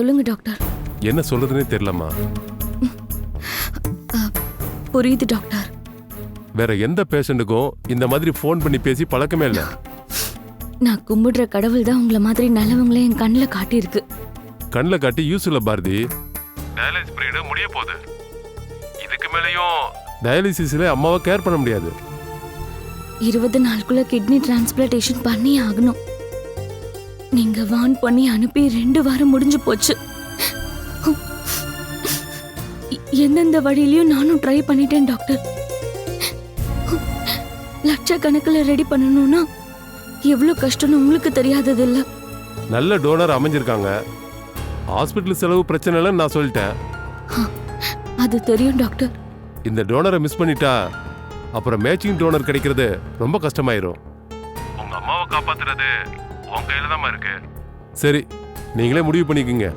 சொல்லுங்க டாக்டர். என்ன சொல்றதுனே தெரியலம்மா. புரியுது டாக்டர். வேற எந்த பேஷண்ட்டுக்கும் இந்த மாதிரி ஃபோன் பண்ணி பேசி பழக்கமே இல்லை. நான் கும்பிடுற கடவுள் தான் உங்களை மாதிரி நல்லவங்களே என் கண்ணில் காட்டியிருக்கு. கண்ணில் காட்டி யூஸ் இல்லை பாரதி. டயாலிசிஸ் பீரியட் முடிய போகுது. இதுக்கு மேலேயும் டயாலிசிஸ்ல அம்மாவை கேர் பண்ண முடியாது. இருபது நாளுக்குள்ள கிட்னி டிரான்ஸ்பிளான்டேஷன் பண்ணி ஆகணும். நீங்க வான் பண்ணி அனுப்பி ரெண்டு வாரம் முடிஞ்சு போச்சு. எந்தெந்த வழியிலயும் நானும் ட்ரை பண்ணிட்டேன் டாக்டர் லட்சக்கணக்கில் ரெடி பண்ணணும்னா எவ்வளவு கஷ்டம்னு உங்களுக்கு தெரியாதது இல்ல நல்ல டோனர் அமைஞ்சிருக்காங்க. ஹாஸ்பிட்டல் செலவு பிரச்சனை இல்லைன்னு நான் சொல்லிட்டேன். அது தெரியும் டாக்டர் இந்த டோனரை மிஸ் பண்ணிட்டா அப்புறம் மேட்சிங் டோனர் கிடைக்கிறது ரொம்ப கஷ்டமாயிரும். உங்க அம்மாவை காப்பாத்துறது உன் கையில தான் இருக்கு. சரி நீங்களே முடிவு பண்ணிக்கோங்க.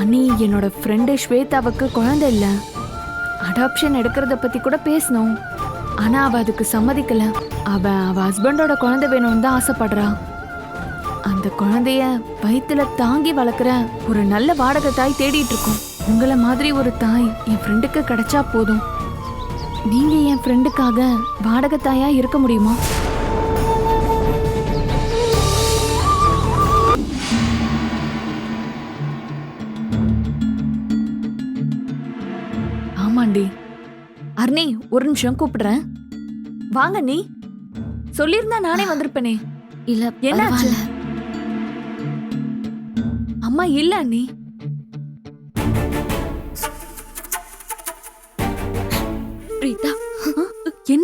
அண்ணி என்னோட ஃப்ரெண்டு ஸ்வேதாவுக்கு குழந்தை இல்ல. அடாப்ஷன் எடுக்கிறத பத்தி கூட பேசணும். ஆனா அவ அதுக்கு சம்மதிக்கல. அவ அவ ஹஸ்பண்டோட குழந்தை வேணும்னு தான் ஆசைப்படுறா. அந்த குழந்தைய வயித்துல தாங்கி வளர்க்குற ஒரு நல்ல வாடகை தாய் தேடிட்டு இருக்கோம். உங்கள மாதிரி ஒரு தாய் என் ஃப்ரெண்டுக்கு கிடைச்சா போதும். நீங்க என் ஃப்ரெண்டுக்காக வாடகை தாயா இருக்க முடியுமா? ஆமாண்டி. அர்ணி ஒரு நிமிஷம் கூப்பிடுறேன். வாங்க நீ. சொல்லியிருந்தா நானே வந்திருப்பேனே. இல்ல என்னாச்சு? அம்மா இல்ல அண்ணி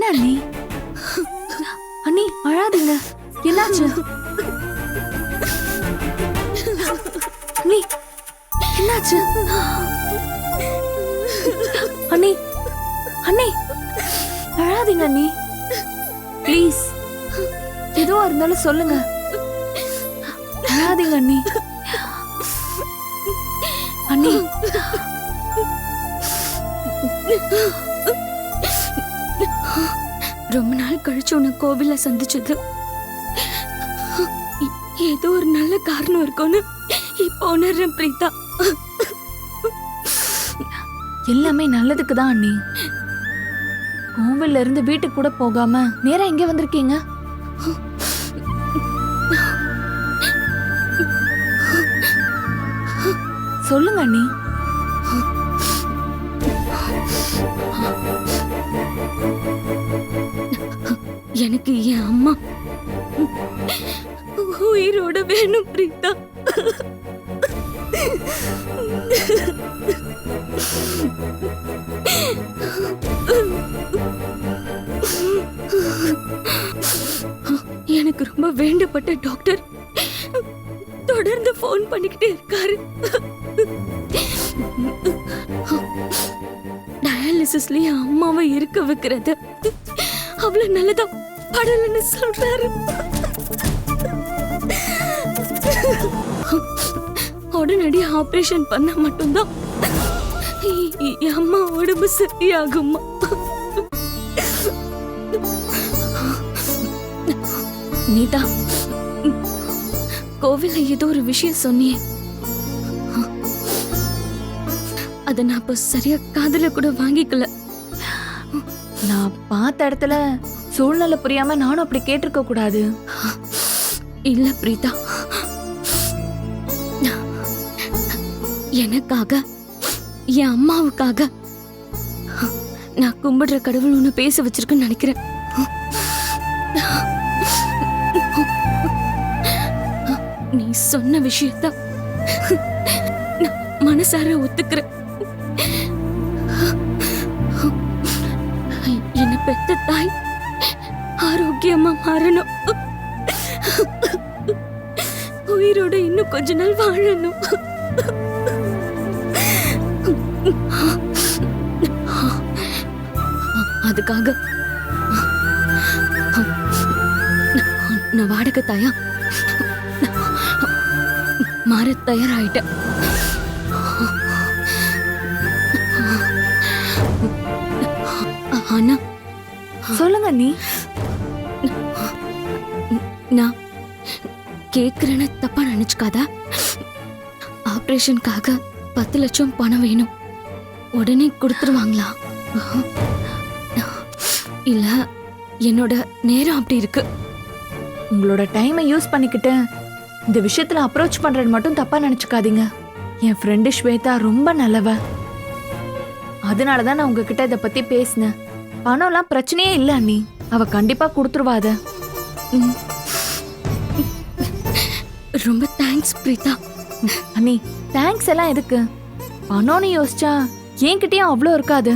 என்ன அண்ணி அண்ணி அழாதீங்க. என்னாச்சு? அண்ணி என்னாச்சு? அண்ணி அண்ணி அழாதீங்க அண்ணி. ப்ளீஸ் எதுவா இருந்தாலும் சொல்லுங்க. அழாதீங்க அண்ணி. அண்ணி. ரொம்ப நாள் கழிச்சு உன்னை கோவில்ல சந்திச்சது. ஏதோ ஒரு நல்ல காரணம் இருக்கும்னு இப்போ உணர்றேன் பிரீதா எல்லாமே நல்லதுக்கு தான் அண்ணி. கோவில்ல இருந்து வீட்டுக்கு கூட போகாம நேரா எங்க வந்திருக்கீங்க? சொல்லுங்க அண்ணி. எனக்கு என் அம்மா உயிரோட வேணும் பிரீதா எனக்கு ரொம்ப வேண்டப்பட்ட டாக்டர் தொடர்ந்து ஃபோன் பண்ணிக்கிட்டே இருக்காரு. டயாலிசிஸ்லயே அம்மாவை இருக்க வைக்கிறது. அவ்வளவு நல்லதா படலன்னு சொல்றாரு. உடனடி ஆபரேஷன் பண்ண மட்டும்தான் இ- என் அம்மா உடம்பு சரியாகுமா? நீதா கோவில ஏதோ ஒரு விஷயம் சொன்னியே. அத நான் இப்ப சரியா காதல கூட வாங்கிக்கல. நான் பார்த்த இடத்துல சூழ்நிலை புரியாம நானும் அப்படி கேட்டிருக்க கூடாது. இல்ல பிரீதா எனக்காக என் அம்மாவுக்காக நான் கும்பிடுற கடவுள் உன்னை பேச வச்சிருக்குன்னு நினைக்கிறேன். நீ சொன்ன விஷயத்த நான் மனசார ஒத்துக்கிற என்ன பெத்த தாய் ஆரோக்கியமா மாறணும். உயிரோட இன்னும் கொஞ்ச நாள் வாழணும். அதுக்காக நான் வாடகை தாயா மாற தயாராயிட்டேன். ஆனா சொல்லுங்க நீ. நான் கேக்குறேன்னு தப்பா நினைச்சுக்காத. ஆபரேஷனுக்காக பத்து லட்சம் பணம் வேணும். உடனே கொடுத்துருவாங்களா? இல்ல என்னோட நேரம் அப்படி இருக்கு. உங்களோட டைமை யூஸ் பண்ணிக்கிட்டு இந்த விஷயத்துல அப்ரோச் பண்றது மட்டும் தப்பா நினைச்சுக்காதீங்க. என் ஃப்ரெண்டு ஸ்வேதா ரொம்ப நல்லவ. அதனால தான் நான் உங்ககிட்ட இதை பத்தி பேசினேன். பணம்லாம் பிரச்சனையே இல்ல அண்ணி. அவ கண்டிப்பா கொடுத்துருவாத ம். ரொம்ப தேங்க்ஸ் பிரீதா அண்ணி தேங்க்ஸ் எல்லாம் எதுக்கு? பணம்னு யோசிச்சா என்கிட்டயும் அவ்வளோ இருக்காது.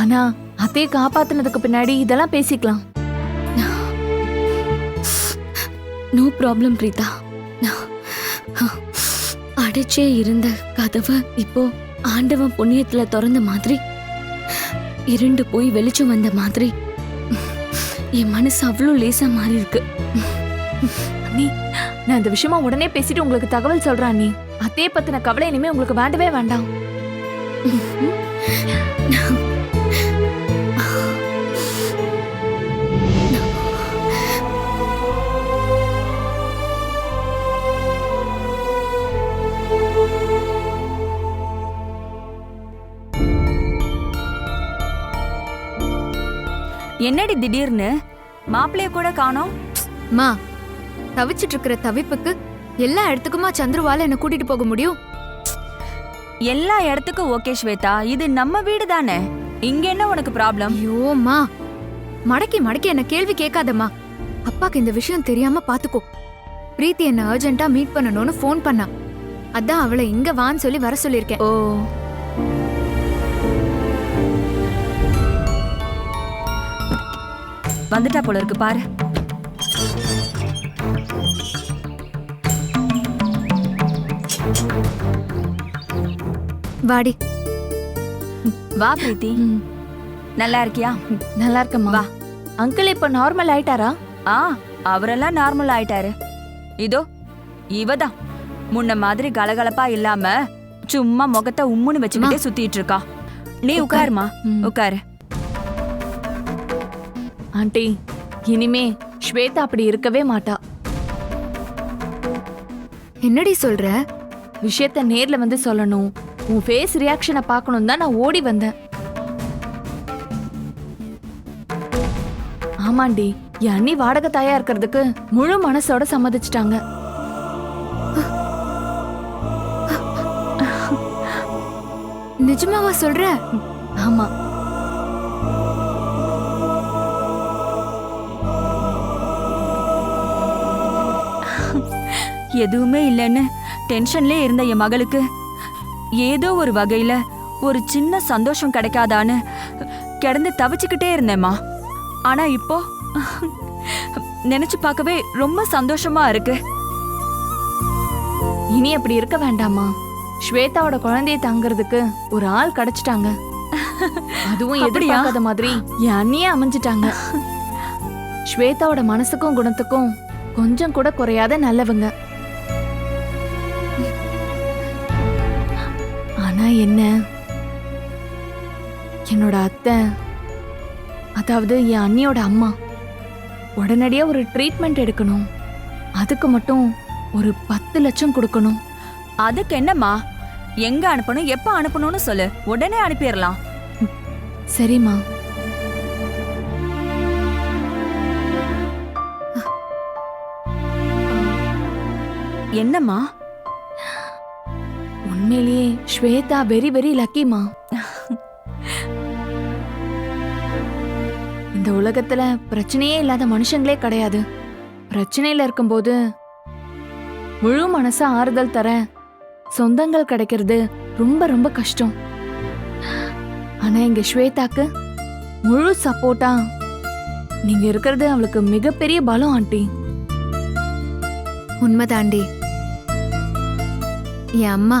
ஆனா அத்தையை காப்பாத்தினதுக்கு பின்னாடி இதெல்லாம் பேசிக்கலாம். நோ ப்ராப்ளம் பிரீதா அடைச்சே இருந்த கதவை இப்போ ஆண்டவன் புண்ணியத்துல திறந்த மாதிரி இருண்டு போய் வெளிச்சம் வந்த மாதிரி. என் மனசு அவ்வளோ லேசா மாறி இருக்கு நீ நான் இந்த விஷயமா உடனே பேசிட்டு உங்களுக்கு தகவல் சொல்றேன் அண்ணி. அத்தையை பத்தின கவலை இனிமே உங்களுக்கு வேண்டவே வேண்டாம். என்னடி திடீர்னு? மாப்பிளைய கூட காணோம்? மா தவிச்சிட்டு இருக்கிற தவிப்புக்கு எல்லா இடத்துக்குமா சந்துருவால என்ன கூட்டிட்டு போக முடியும்? எல்லா இடத்துக்கும் ஓகே ஸ்வேதா இது நம்ம வீடு தானே? இங்க என்ன உனக்கு ப்ராப்ளம் ஐயோம்மா மடக்கி மடக்கி என்ன கேள்வி கேட்காதம்மா. அப்பாக்கு இந்த விஷயம் தெரியாம பாத்துக்கோ. பிரீத்தி என்ன அர்ஜென்ட்டா மீட் பண்ணணும்னு ஃபோன் பண்ணா. அதான் அவளை இங்க வான்னு சொல்லி வர சொல்லியிருக்கேன். ஓ. வந்துட்டா போல இருக்கு பாரு. வாடி. வா பிரீத்தி. நல்லா இருக்கியா? நல்லா இருக்கம்மா. வா. அங்கிள் இப்ப நார்மல் ஆயிட்டாரா? ஆ அவரெல்லாம் நார்மல் ஆயிட்டாரு. இதோ இவதான் முன்ன மாதிரி கலகலப்பா இல்லாம சும்மா முகத்தை உம்முன்னு வச்சுக்கிட்டே சுத்திட்டு இருக்கா நீ உட்காருமா. உட்காரு. ஆண்டி இனிமே ஸ்வேதா அப்படி இருக்கவே மாட்டா. என்னடி சொல்ற? விஷயத்த நேர்ல வந்து சொல்லணும். உன் ஃபேஸ் ரியாக்ஷனை பார்க்கணும் தான் நான் ஓடி வந்தேன். ஆமாண்டி என் அண்ணி வாடகை தாயா இருக்கிறதுக்கு முழு மனசோட சம்மதிச்சிட்டாங்க. நிஜமாவா சொல்ற? ஆமா. எதுவுமே இல்லைன்னு டென்ஷன்லே இருந்த என் மகளுக்கு ஏதோ ஒரு வகையில ஒரு சின்ன சந்தோஷம் கிடைக்காதான்னு கிடந்து தவிச்சுக்கிட்டே இருந்தேம்மா. ஆனா இப்போ நினைச்சு பார்க்கவே ரொம்ப சந்தோஷமா இருக்கு. இனி அப்படி இருக்க வேண்டாமா ஸ்வேதாவோட குழந்தைய தங்குறதுக்கு ஒரு ஆள் கிடைச்சிட்டாங்க. அதுவும்? எதிர்பார்க்காத மாதிரி என் அண்ணியே அமைஞ்சிட்டாங்க. ஸ்வேதாவோட மனசுக்கும் குணத்துக்கும் கொஞ்சம் கூட குறையாத நல்லவங்க. என்ன? என்னோட அத்தை அதாவது என் அண்ணியோட அம்மா உடனடியா ஒரு ட்ரீட்மெண்ட் எடுக்கணும். அதுக்கு மட்டும் ஒரு பத்து லட்சம் கொடுக்கணும். அதுக்கு என்னம்மா? எங்க அனுப்பணும் எப்ப அனுப்பணும்னு சொல்லு. உடனே அனுப்பிடலாம். சரிம்மா. என்னம்மா? உண்மையிலேயே ஸ்வேதா வெரி வெரி லக்கிமா இந்த உலகத்துல பிரச்சனையே இல்லாத மனுஷங்களே கிடையாது. பிரச்சனையில இருக்கும்போது முழு மனசா ஆறுதல் தர சொந்தங்கள் கிடைக்கிறது ரொம்ப ரொம்ப கஷ்டம். ஆனா எங்க ஸ்வேதாக்கு முழு சப்போர்ட்டா நீங்க இருக்கிறது அவளுக்கு மிகப்பெரிய பலம் ஆண்டி. உண்மைதாண்டி. என் அம்மா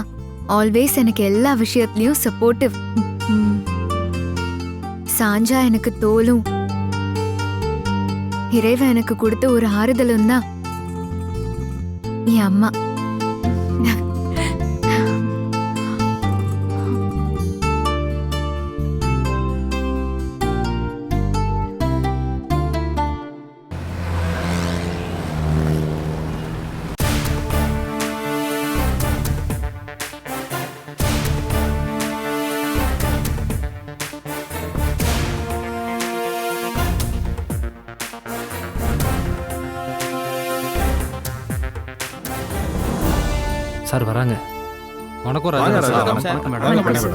ஆல்வேஸ் எனக்கு எல்லா விஷயத்துலயும் சப்போர்ட்டிவ் சாஞ்சா எனக்கு தோலும். இறைவன் எனக்கு கொடுத்த ஒரு ஆறுதலும் தான் என் அம்மா. வராங்க. வணக்கம் ராஜா.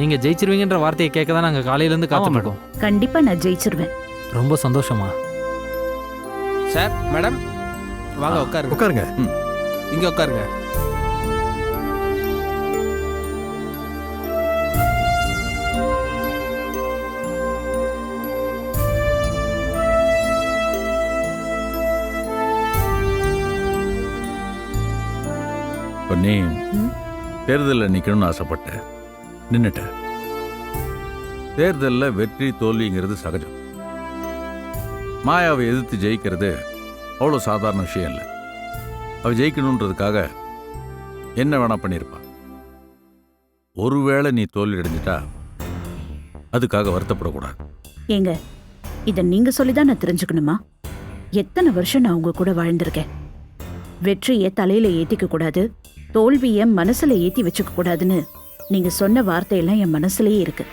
நீங்க ஜெயிச்சிருவீங்கன்ற வார்த்தையை கேட்க தான் நாங்க காலையில இருந்து காத்துட்டு இருக்கோம் கண்டிப்பா நான் ஜெயிச்சிருவேன். ரொம்ப சந்தோஷமா சார் மேடம் வாங்க உட்காருங்க. உட்காருங்க. இங்க உட்காருங்க. ம்? தேர்தலில் நிற்கணும்னு ஆசைப்பட்ட. நின்னுட்ட. தேர்தலில் வெற்றி தோல்விங்கிறது சகஜம். மாயாவை எதிர்த்து ஜெயிக்கிறது அவ்வளோ சாதாரண விஷயம் இல்லை. அவ ஜெயிக்கணுன்றதுக்காக என்ன வேணா பண்ணியிருப்பா ஒருவேளை நீ தோல்வி அடைஞ்சிட்டா அதுக்காக வருத்தப்படக்கூடாது. ஏங்க இத நீங்க சொல்லிதான் நான் தெரிஞ்சுக்கணுமா? எத்தனை வருஷம் நான் உங்க கூட வாழ்ந்திருக்கேன்? வெற்றியை தலையில ஏத்திக்க கூடாது தோல்வியை மனசுல ஏத்தி வச்சுக்க கூடாதுன்னு நீங்க சொன்ன வார்த்தையெல்லாம் என் மனசுலயே இருக்கு.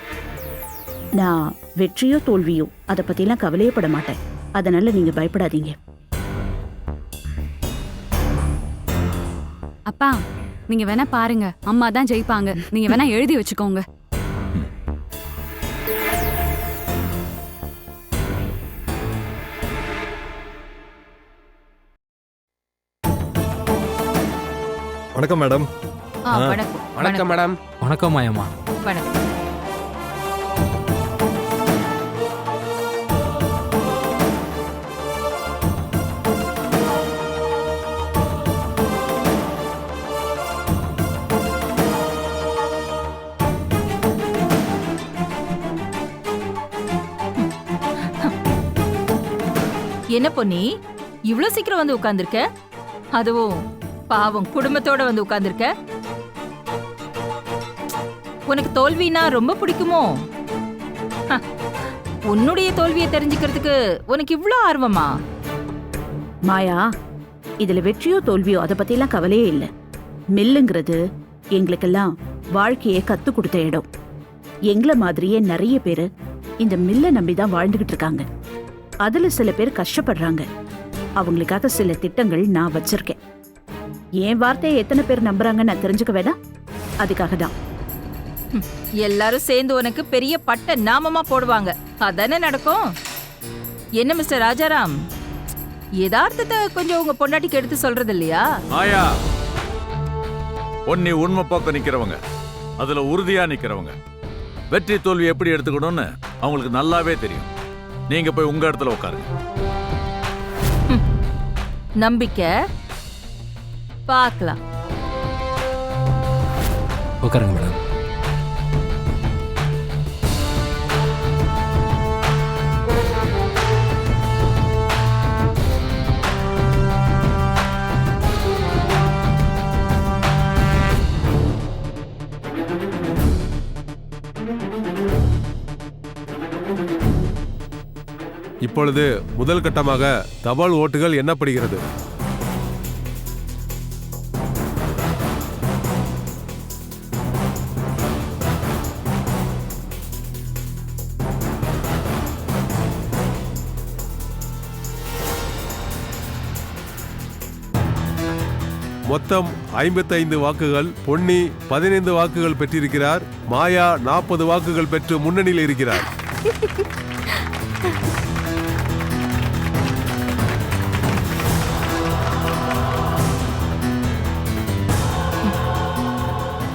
நான் வெற்றியோ தோல்வியோ அதை பத்திலாம் கவலையப்பட மாட்டேன். அதனால நீங்க பயப்படாதீங்க. அப்பா நீங்க வேணா பாருங்க. அம்மா தான் ஜெயிப்பாங்க. நீங்க வேணா எழுதி வச்சுக்கோங்க. வணக்கம் மேடம் ஆ, ஆ. வணக்கம் வணக்கம் மேடம் வணக்கம் மாயம்மா வணக்கம். என்ன பொன்னி? இவ்ளோ சீக்கிரம் வந்து உட்கார்ந்திருக்க? அதுவும் பாவம் குடும்பத்தோட வந்து உட்கார்ந்துருக்க? உனக்கு தோல்வினா ரொம்ப பிடிக்குமோ? உன்னுடைய தோல்வியை தெரிஞ்சுக்கிறதுக்கு உனக்கு இவ்வளோ ஆர்வமா? மாயா இதுல வெற்றியோ தோல்வியோ அதை பத்திலாம் கவலையே இல்லை. மில்லுங்கிறது எங்களுக்கெல்லாம் வாழ்க்கையை கத்து கொடுத்த இடம். எங்களை மாதிரியே நிறைய பேர் இந்த மில்லை நம்பி தான் வாழ்ந்துகிட்டு இருக்காங்க. அதுல சில பேர் கஷ்டப்படுறாங்க. அவங்களுக்காக சில திட்டங்கள் நான் வச்சிருக்கேன். என் வார்த்தையை எத்தனை பேர் நம்புறாங்கன்னு நான் தெரிஞ்சுக்க வேணாம். அதுக்காக தான் எல்லாரும் சேர்ந்து உனக்கு பெரிய பட்ட நாமமா போடுவாங்க. அதானே நடக்கும்? என்ன மிஸ்டர் ராஜாராம்? யதார்த்தத்தை கொஞ்சம் உங்க பொண்டாட்டிக்கு எடுத்து சொல்றது இல்லையா? மாயா பொன்னி உண்மை போக்க நிக்கிறவங்க. அதுல உறுதியா நிக்கிறவங்க. வெற்றி தோல்வி எப்படி எடுத்துக்கணும்னு அவங்களுக்கு நல்லாவே தெரியும். நீங்க போய் உங்க இடத்துல உட்காருங்க. நம்பிக்கை பார்க்கலாம். உட்காருங்க மேடம். இப்பொழுது முதல் கட்டமாக தபால் ஓட்டுகள் எண்ணப்படுகிறது. மொத்தம் ஐம்பத்தைந்து வாக்குகள் பொன்னி பதினைந்து வாக்குகள் பெற்றிருக்கிறார். மாயா நாற்பது வாக்குகள் பெற்று முன்னணியில் இருக்கிறார்.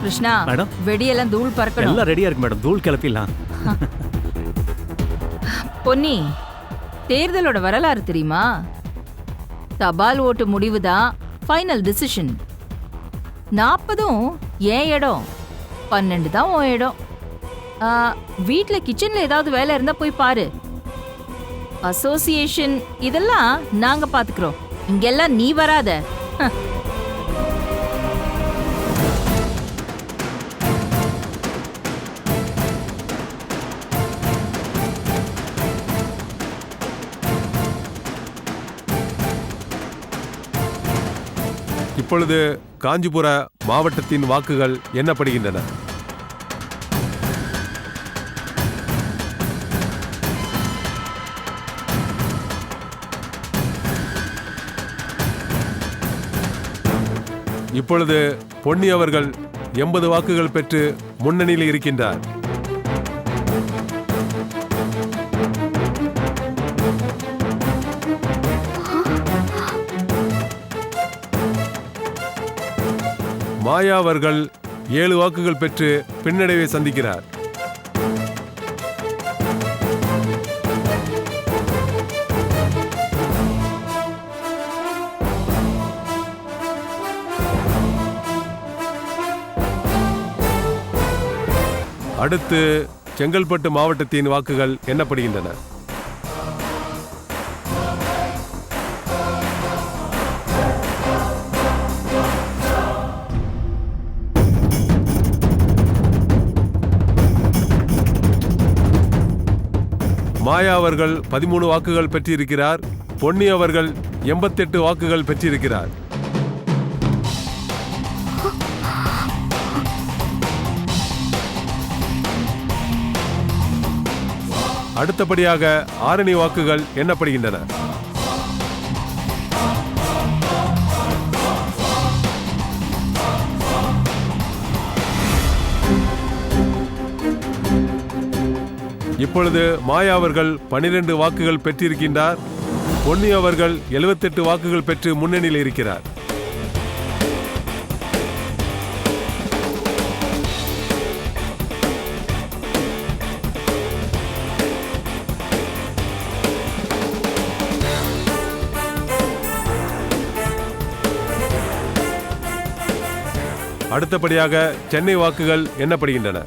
கிருஷ்ணா மேடம். வெடியெல்லாம் தூள் பறக்கணும். எல்லாம் ரெடியா இருக்கு மேடம். தூள் கிளப்பிடலாம். பொன்னி தேர்தலோட வரலாறு தெரியுமா? தபால் ஓட்டு முடிவு தான் ஃபைனல் டிசிஷன் நாற்பதும் ஏன் இடம்? பன்னெண்டு தான் உன் இடம். வீட்டில் வீட்ல கிச்சன்ல ஏதாவது வேலை இருந்தா போய் பாரு. அசோசியேஷன் இதெல்லாம் நாங்க பாத்துக்கிறோம். இங்கெல்லாம் நீ வராத. இப்பொழுது காஞ்சிபுர மாவட்டத்தின் வாக்குகள் எண்ணப்படுகின்றன. இப்பொழுது பொன்னி அவர்கள் எண்பது வாக்குகள் பெற்று முன்னணியில் இருக்கின்றார். மாயா அவர்கள் ஏழு வாக்குகள் பெற்று பின்னடைவை சந்திக்கிறார். அடுத்து செங்கல்பட்டு மாவட்டத்தின் வாக்குகள் எண்ணப்படுகின்றன. மாயா அவர்கள் பதிமூணு வாக்குகள் பெற்றிருக்கிறார். பொன்னி அவர்கள் எண்பத்தெட்டு வாக்குகள் பெற்றிருக்கிறார். அடுத்தபடியாக ஆரணி வாக்குகள் எண்ணப்படுகின்றன. இப்பொழுது மாயா அவர்கள் பனிரெண்டு வாக்குகள் பெற்றிருக்கின்றார். பொன்னி அவர்கள் 78 வாக்குகள் பெற்று முன்னணியில் இருக்கிறார். அடுத்தபடியாக சென்னை வாக்குகள் எண்ணப்படுகின்றன.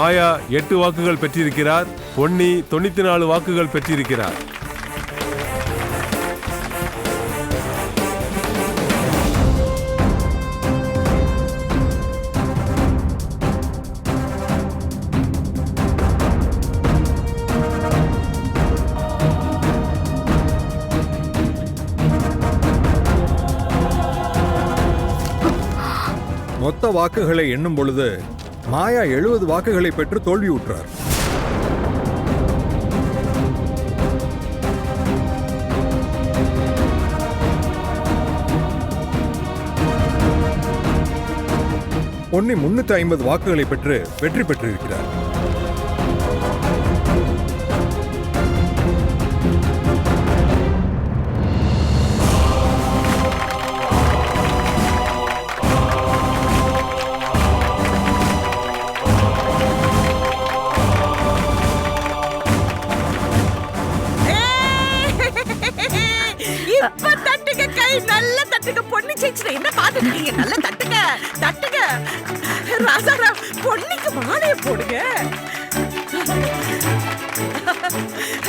மாயா எட்டு வாக்குகள் பெற்றிருக்கிறார். பொன்னி தொண்ணூத்தி நாலு வாக்குகள் பெற்றிருக்கிறார். மொத்த வாக்குகளை எண்ணும் பொழுது மாயா எழுபது வாக்குகளை பெற்று தோல்வியுற்றார் பொன்னி முன்னூத்தி ஐம்பது வாக்குகளை பெற்று வெற்றி பெற்றிருக்கிறார். இப்ப தட்டுங்க கை நல்ல தட்டுங்க. பொண்ணு ஜெயிச்சிட என்ன பாத்துட்டு இருக்கீங்க? நல்ல தட்டுங்க தட்டுங்க. ராசாராம் பொண்ணுக்கு மாலையை போடுங்க.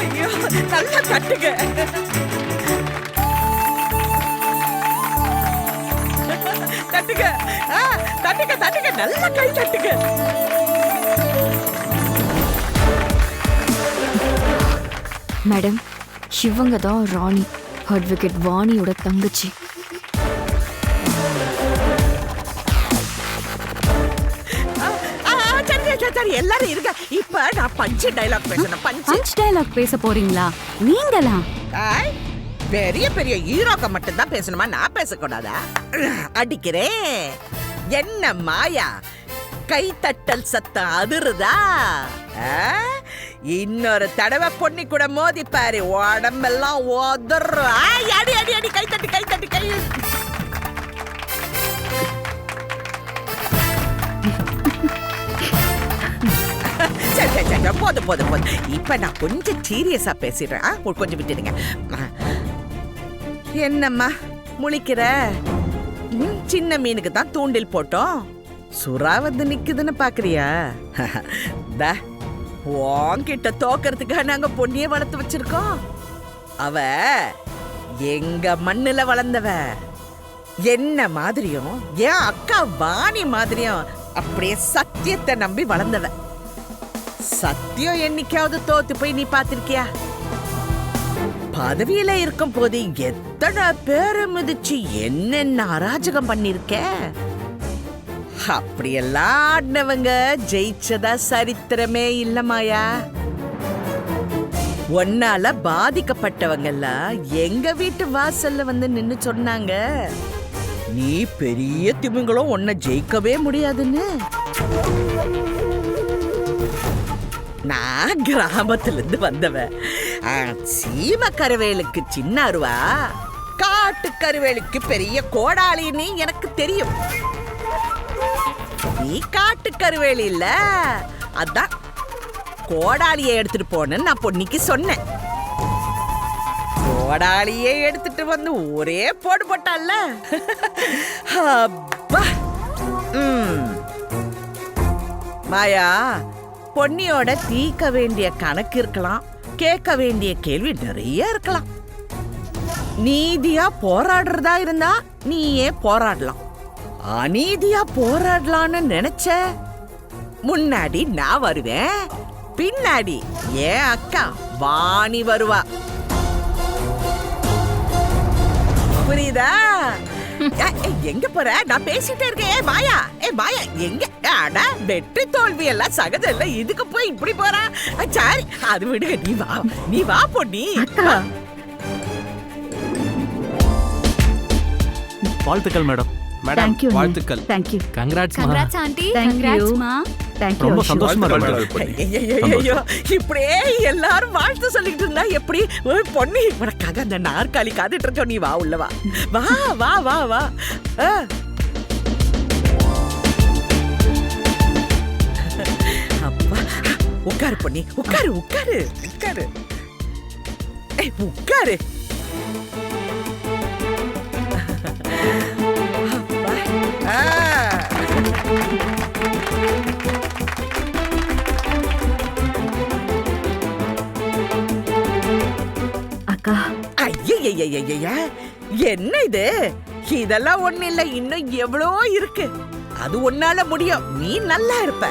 ஐயோ நல்லா தட்டுங்க. தட்டுங்க ஆ, தட்டுங்க தட்டுங்க. நல்லா கை தட்டுங்க. மேடம் இவங்க தான் ராணி. அட்வொகேட் வாணியோட தங்கச்சி. சரி எல்லாரும் இருங்க. இப்ப நான் பஞ்சு டைலாக் பேசணும் பஞ்சு. டயலாக் பேச போறீங்களா? நீங்களா? பெரிய பெரிய ஹீரோக்க மட்டும்தான் பேசணுமா? நான் பேசக்கூடாதா? அடிக்கிறேன். என்ன மாயா? கைத்தட்டல் சத்தம் அதிருதா? இன்னொரு தடவை பொண்ணி கூட மோதி பாரு உடம்பெல்லாம் உதறும். ஆய், அடி அடி அடி கை தட்டு கை தட்டு கை. சரி சரி சரி போதும் போதும் போதும். இப்ப நான் கொஞ்சம் சீரியஸா பேசிடுறேன். ஆ, கொஞ்சம் விட்டுடுங்க. என்னம்மா முழிக்கிற? ம், சின்ன மீனுக்கு தான் தூண்டில் போட்டோம். சுறா வந்து நிக்குதுன்னு பாக்குறியா? தா உன்கிட்ட தோக்கறதுக்காக நாங்க பொண்ணிய வளர்த்து வச்சிருக்கோம். அவ எங்க மண்ணுல வளர்ந்தவ. என்ன மாதிரியும் என் அக்கா வாணி மாதிரியும் அப்படியே சத்தியத்தை நம்பி வளர்ந்தவ. சத்தியம் என்னைக்காவது தோத்து போய் நீ பாத்திருக்கியா பதவியில இருக்கும் போது எத்தனை பேரை மிதிச்சு என்னென்ன அராஜகம் பண்ணிருக்க? அப்படியெல்லாம் ஆடினவங்க ஜெயிச்சதா சரித்திரமே இல்லமாயா ஒன்னால பாதிக்கப்பட்டவங்கெல்லாம் எங்க வீட்டு வாசல்ல வந்து நின்னு சொன்னாங்க. நீ பெரிய திமிங்களும் உன்னை ஜெயிக்கவே முடியாதுன்னு. நான் கிராமத்துல இருந்து வந்தவ சீம கருவேலுக்கு சின்ன அருவா காட்டு கருவேலுக்கு பெரிய கோடாளின்னு எனக்கு தெரியும். நீ காட்டு கருவேலி இல்ல. அதான் கோடாலியை எடுத்துட்டு போனேன்னு நான் பொன்னிக்கு சொன்னேன். கோடாலியே எடுத்துட்டு வந்து ஒரே போடு போட்டால அப்பா! மாயா பொன்னியோட தீர்க்க வேண்டிய கணக்கு இருக்கலாம். கேட்க வேண்டிய கேள்வி நிறைய இருக்கலாம். நீதியா போராடுறதா இருந்தா நீயே போராடலாம். அநீதியா போராடலாம்னு நினைச்ச? முன்னாடி நான் வருவேன் பின்னாடி ஏன் அக்கா வாணி வருவா. புரியுதா? எங்க போற? நான் பேசிட்டே இருக்கேன். ஏ மாயா ஏ மாயா எங்க? அட வெற்றி தோல்வி எல்லாம் சகஜம் இல்ல இதுக்கு போய் இப்படி போறா? சரி அது விடுங்க நீ வா நீ வா பொண்ணி வாழ்த்துக்கள் மேடம். மேடம் தேங்க்யூ வாழ்த்துக்கள். Thank you congrats congrats aunty thank you கங்க்ராட்ஸ்மா thank you ரொம்ப சந்தோஷமா இருக்கு. ஐயோ இப்படியே எல்லாரும் வாழ்த்து சொல்லிட்டு இருந்தா எப்படி? ஓய், பொண்ணு உனக்காக அந்த நாற்காலி காத்துட்டு இருக்கோம். நீ வா உள்ள வா. வா வா வா வா. அப்பா உட்காரு பொண்ணி உட்காரு உட்காரு. உட்காரு. ஏய், உட்காரு. அக்கா. ஐயய்யய்யய்யய்ய என்ன இது? இதெல்லாம் ஒண்ணு இல்ல இன்னும் எவ்வளோ இருக்கு. அது உன்னால முடியும். நீ நல்லா இருப்ப.